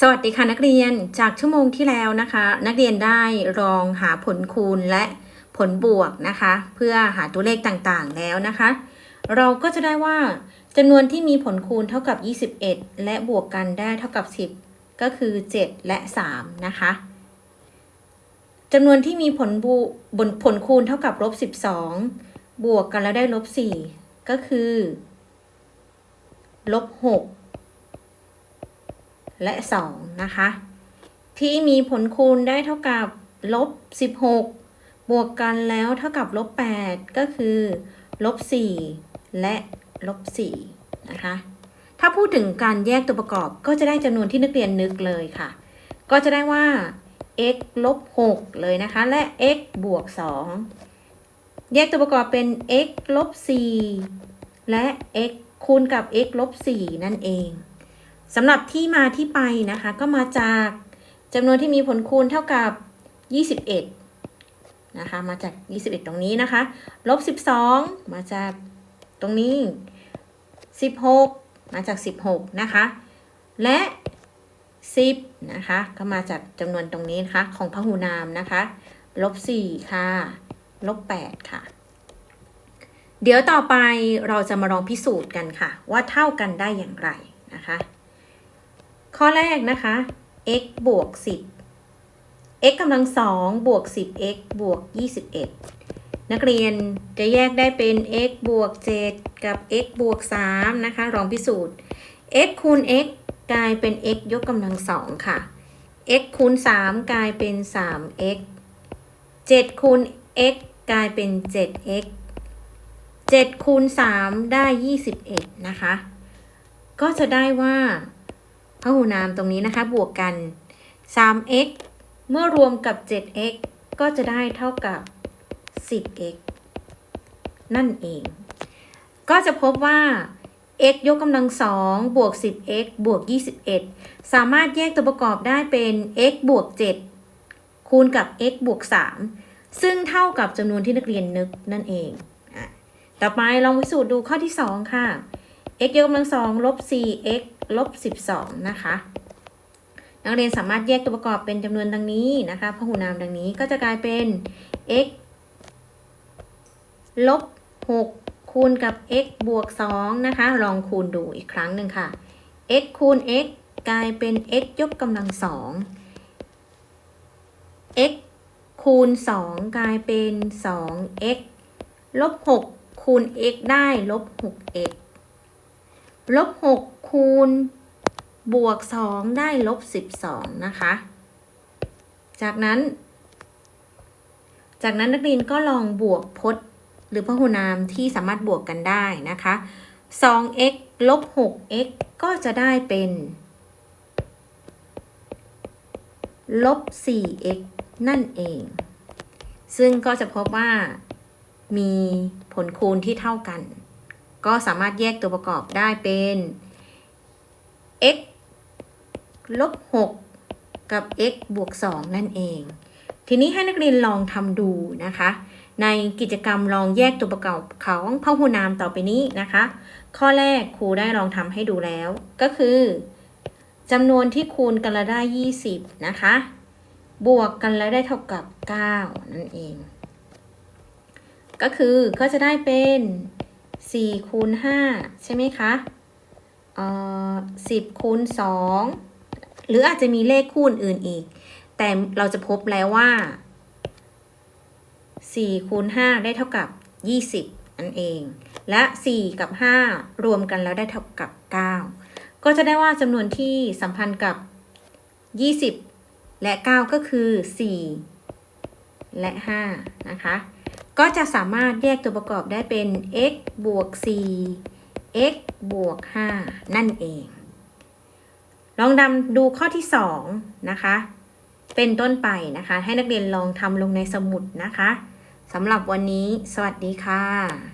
สวัสดีค่ะนักเรียนจากชั่วโมงที่แล้วนะคะ นักเรียนได้ลองหาผลคูณและผลบวกนะคะ เพื่อหาตัวเลขต่างๆแล้วนะคะ เราก็จะได้ว่าจำนวนที่มีผลคูณเท่ากับ 21 และบวกกันได้เท่ากับ 10 ก็คือ 7 และ 3 นะคะจำนวนที่มีผลบวบนผลคูณเท่ากับลบ 12 บวกกันแล้วได้ลบ 4 ก็คือลบ 6 และ 2 นะคะ ที่มีผลคูณได้เท่ากับลบ 16 บวกกันแล้วเท่ากับลบ 8 ก็คือลบ 4 และลบ 4 นะคะ ถ้าพูดถึงการแยกตัวประกอบก็จะได้จำนวนที่นักเรียนนึกเลยค่ะ ก็จะได้ว่า x ลบ 6 เลยนะคะ และ x บวก 2 แยกตัวประกอบเป็น x ลบ 4 และ x คูณกับ x ลบ 4 นั่นเอง สำหรับที่มาที่ไปนะคะ ก็มาจากจำนวนที่มีผลคูณเท่ากับ 21 นะคะ มาจาก 21 ตรงนี้นะคะ ลบ 12 มาจากตรงนี้ 16 มาจาก 16 นะคะ และ 10 นะคะ ก็มาจากจำนวนตรงนี้นะคะ ของพหูนามนะคะ ลบ 4 ค่ะ ลบ 8 ค่ะ เดี๋ยวต่อไปเราจะมาลองพิสูจน์กันค่ะ ว่าเท่ากันได้อย่างไรนะคะ ข้อแรกนะคะ x บวก 10 x กำลังสองบวก 10x บวก 21 นักเรียนจะแยกได้เป็น x บวก 7 กับ x บวก 3 นะคะลองพิสูจน์ x คูณ x กลายเป็น x ยกกำลังสองค่ะ x คูณ 3 กลายเป็น 3x 7 คูณ x กลายเป็น 7x 7คูณ 3 ได้ 21 นะคะ ก็จะได้ว่า พหูนามตรงนี้นะคะ บวกกัน 3x เมื่อรวมกับ 7x ก็จะได้เท่ากับ 10x นั่นเอง ก็จะพบว่า x ยกกำลังสองบวก 10x บวก 21 สามารถแยกตัวประกอบได้เป็น x บวก 7 คูณกับ x บวก 3 ซึ่งเท่ากับจำนวนที่นักเรียนนึกนั่นเอง ต่อไปลองพิสูจน์ดูข้อที่ 2 ค่ะ x ยกกำลังสองลบ 4x ลบ 12 นะคะ นักเรียนสามารถแยกตัวประกอบเป็นจำนวนดังนี้นะคะพหูนามดังนี้ก็จะกลายเป็น x ลบ 6 คูณกับ x บวก 2 นะคะ ลองคูณดูอีกครั้งหนึ่งค่ะ x คูณ x กลายเป็น x ยกกำลัง2 x คูณ 2 กลายเป็น 2x ลบ 6 คูณ x ได้ลบ 6x ลบ6คูณ บวก2ได้ลบ12นะคะ จากนั้น จากนั้นนักเรียนก็ลองบวกพจน์หรือพหูนามที่สามารถบวกกันได้นะคะ 2x ลบ 6x ก็จะได้เป็นลบ 4x นั่นเอง ซึ่งก็จะพบว่ามีผลคูณที่เท่ากัน ก็สามารถแยกตัวประกอบได้เป็น x ลบ6กับ x บวก 2 นั่นเอง ทีนี้ให้นักเรียนลองทำดูนะคะ ในกิจกรรมลองแยกตัวประกอบของพหูนามต่อไปนี้นะคะ ข้อแรกครูได้ลองทำให้ดูแล้ว ก็คือจำนวนที่คูณกันแล้วได้ 20 นะคะ บวกกันแล้วได้เท่ากับ 9 นั่นเอง ก็คือก็จะได้เป็น 4คูณ5ใช่ไหมคะเอ่อ10คูณ2หรืออาจจะมีเลขคูณอื่นอีก แต่เราจะพบแล้วว่า4คูณ5ได้เท่ากับ20นั่นเอง และ4กับ5รวมกันแล้วได้เท่ากับ9ก็จะได้ว่าจำนวนที่สัมพันธ์กับ20และ9ก็คือ4และ5นะคะ ก็จะสามารถแยกตัวประกอบได้เป็น x บวก 4 x บวก 5 นั่นเอง ลองดำดูข้อที่ 2 นะคะ เป็นต้นไปนะคะ ให้นักเรียนลองทำลงในสมุดนะคะสำหรับวันนี้ สวัสดีค่ะ